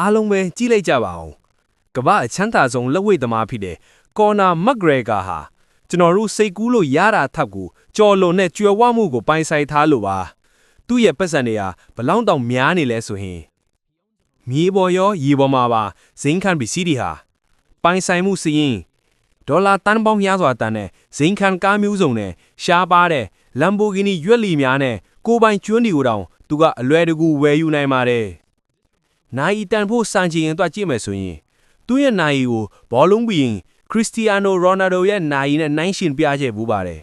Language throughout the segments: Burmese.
အားလုံးပဲကြည့်လိုက်ကြပါဦးကမ္ဘာအချမ်းသာဆုံးလက်ဝိတ်သမားဖြစ်တဲ့ကော်နာမက်ဂရေဂါဟာကျွန်တော်တို့စိတ်ကူးလို့ရတာထပ်ကိုကြော်လွန်နဲ့ကြွယ်ဝမှုကိုပိုင်ဆိုင်ထားလို့ပါသူ့ရဲ့ပတ်စံတွေဟာဘလောင်းတောင်များနေလဲဆိုရင်မြေပေါ်ရောရေပေါ်မှာပါဇင်းခံပစ္စည်းတွေဟာပိုင်ဆိုင်မှုစရင်ဒေါ်လာတန်ပေါင်းများစွာတန်တဲ့ဇင်းခံကားမျိုးစုံနဲ့ရှားပါတဲ့ Lamborghini ရွက်လီများနဲ့ကိုယ်ပိုင်ကျွန်းတွေကိုတောင်သူကအလွယ်တကူဝယ်ယူနိုင်ပါတယ် နိုင်တန်ဖို့စံချင်ရင်တော့ကြည့်မယ်ဆိုရင်သူ့ရဲ့နိုင်ကိုဘောလုံးဘီရင်ခရစ္စတီယာနိုရိုနာဒိုရဲ့နိုင်နဲ့နိုင်ရှင်ပြခဲ့ဘူးပါတယ်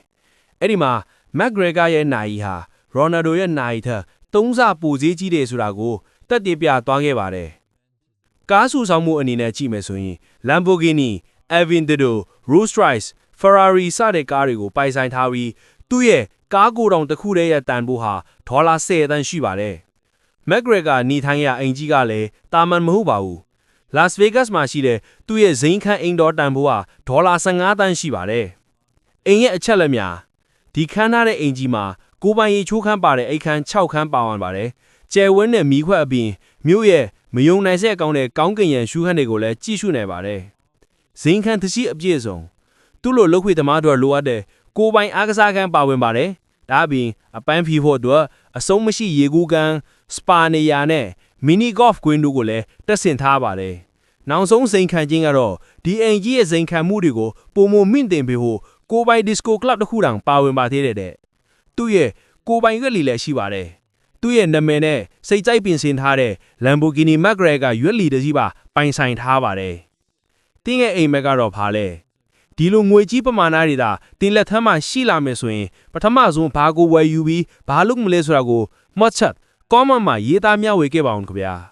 အဲ့ဒီမှာမက်ဂရေဂါရဲ့နိုင်ဟာရိုနာဒိုရဲ့နိုင်ထက်သုံးဆပိုဈေးကြီးတယ်ဆိုတာကိုတက်တည်ပြသွားခဲ့ပါတယ်ကားဆူဆောင်မှုအနေနဲ့ကြည့်မယ်ဆိုရင် Lamborghini, Aventador, Rolls-Royce, Ferrari စတဲ့ကားတွေကိုပိုင်ဆိုင်ထားပြီးသူ့ရဲ့ကားကိုယ်တော်တစ်ခုတည်းရဲ့တန်ဖိုးဟာဒေါ်လာ10တန်းရှိပါတယ်။ မက်ဂရဂါနေထိုင်ရာအိမ်ကြီးကလည်းတာမန်မဟုတ်ပါဘူး။ Las Vegas မှာရှိတဲ့သူ့ရဲ့ဇိမ်းခန်းအိမ်တော်တန်ဖိုးဟာဒေါ်လာ15တန်းရှိပါတယ်။အိမ်ရဲ့အချက်လက်များဒီခန်းထားတဲ့အိမ်ကြီးမှာကိုယ်ပိုင်ရေချိုးခန်းပါတဲ့အိမ်ခန်း6ခန်းပါဝင်ပါတယ်။ကျယ်ဝန်းတဲ့မီးခွက်အပြင်မြို့ရဲ့မယုံနိုင်စက်ကောင်းတဲ့ကောင်းကင်ရန်ရှူးခန်းတွေကိုလည်းကြည့်ရှုနိုင်ပါတယ်။ဇိမ်းခန်းသရှိအပြည့်စုံသူ့လိုလုတ်ခွေသမားတို့လိုအပ်တဲ့ကိုယ်ပိုင်အားကစားခန်းပါဝင်ပါတယ်။ ဒါအပြင်အပန်းဖြေဖို့အတွက်အဆုံးမရှိရေကူးကန်းစပါနေယာနဲ့မီနီဂေါ့ဖ်ကွင်းတို့ကိုလည်းတက်ဆင်ထားပါတယ်။နောက်ဆုံးစိန်ခံခြင်းကတော့ဒီအိမ်ကြီးရဲ့စိန်ခံမှုတွေကိုပုံမမြင့်တင်ပေးဖို့ကိုယ်ပိုင်ဒီစကိုကလပ်တစ်ခုတောင်ပါဝင်ပါသေးတယ်တဲ့။သူ့ရဲ့ကိုယ်ပိုင်ရွက်လီလည်းရှိပါတယ်။သူ့ရဲ့နာမည်နဲ့စိတ်ကြိုက်ပင်စင်ထားတဲ့ Lamborghini Magrel ကရွက်လီတစ်စီးပါပိုင်ဆိုင်ထားပါတယ်။တင်းရဲ့အိမ်မက်ကတော့ဖားလဲ။ ဒီလိုငွေကြီးပမာဏတွေသာတင်လက်ထမ်းမှာရှိလာမယ်ဆိုရင်ပထမဆုံးဘာကိုဝယ်ယူပြီးဘာလုပ်မလဲဆိုတာကိုမှတ်ချက် comment မှာရေးသားမျှဝေခဲ့ပါအောင်ခင်ဗျာ။